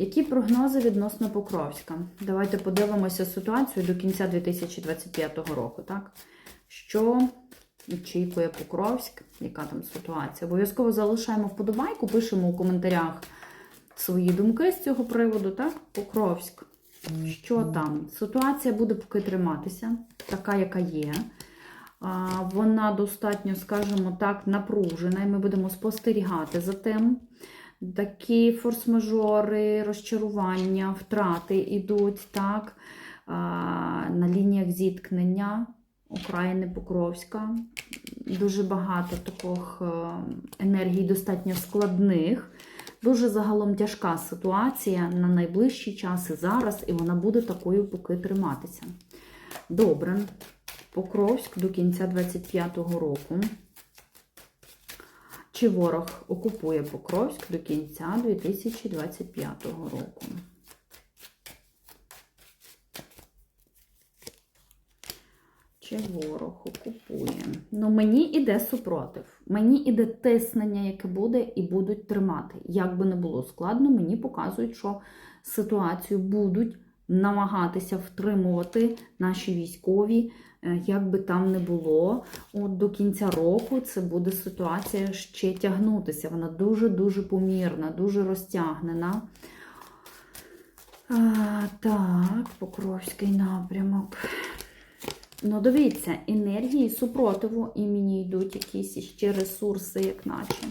Які прогнози відносно Покровська? Давайте подивимося ситуацію до кінця 2025 року, так? Що очікує Покровськ? Яка там ситуація? Обов'язково залишаємо вподобайку, пишемо у коментарях свої думки з цього приводу, так? Покровськ. Що там? Ситуація буде поки триматися, така, яка є. Вона достатньо, скажімо так, напружена, і ми будемо спостерігати за тим. Такі форс-мажори, розчарування, втрати йдуть так, на лініях зіткнення України Покровська. Дуже багато таких е, енергій, достатньо складних. Дуже загалом тяжка ситуація на найближчі часи зараз, і вона буде такою поки триматися. Добре. Покровськ до кінця 25-го року. Чи ворог окупує Покровськ до кінця 2025 року? Чи ворог окупує? Ну, мені іде супротив. Мені іде тиснення, яке буде, і будуть тримати. Як би не було складно, мені показують, що ситуацію будуть намагатися втримувати наші військові, е, як би там не було. От до кінця року це буде ситуація ще тягнутися. Вона дуже-дуже помірна, дуже розтягнена. А, так, Покровський напрямок. Ну, дивіться, енергії супротиву і мені йдуть якісь ще ресурси, як наче.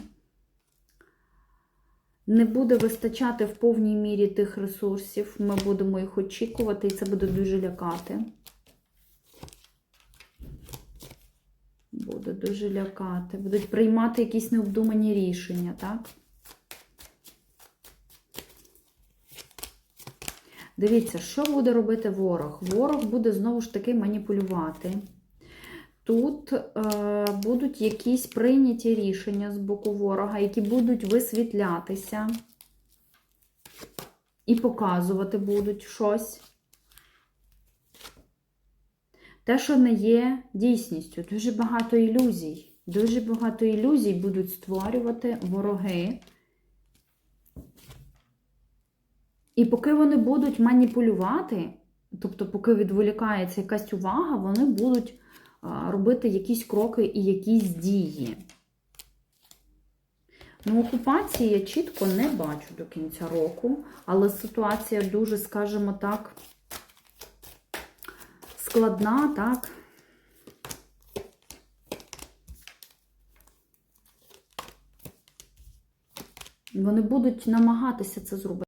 Не буде вистачати в повній мірі тих ресурсів. Ми будемо їх очікувати, і це буде дуже лякати. Буде дуже лякати. Будуть приймати якісь необдумані рішення, так? Дивіться, що буде робити ворог? Ворог буде знову ж таки маніпулювати. Тут е, будуть якісь прийняті рішення з боку ворога, які будуть висвітлятися і показувати будуть щось. Те, що не є дійсністю. Дуже багато ілюзій. Дуже багато ілюзій будуть створювати вороги. І поки вони будуть маніпулювати, тобто, поки відволікається якась увага, вони будуть робити якісь кроки і якісь дії. Ну, окупації я чітко не бачу до кінця року, але ситуація дуже, скажімо так, складна, так. Вони будуть намагатися це зробити.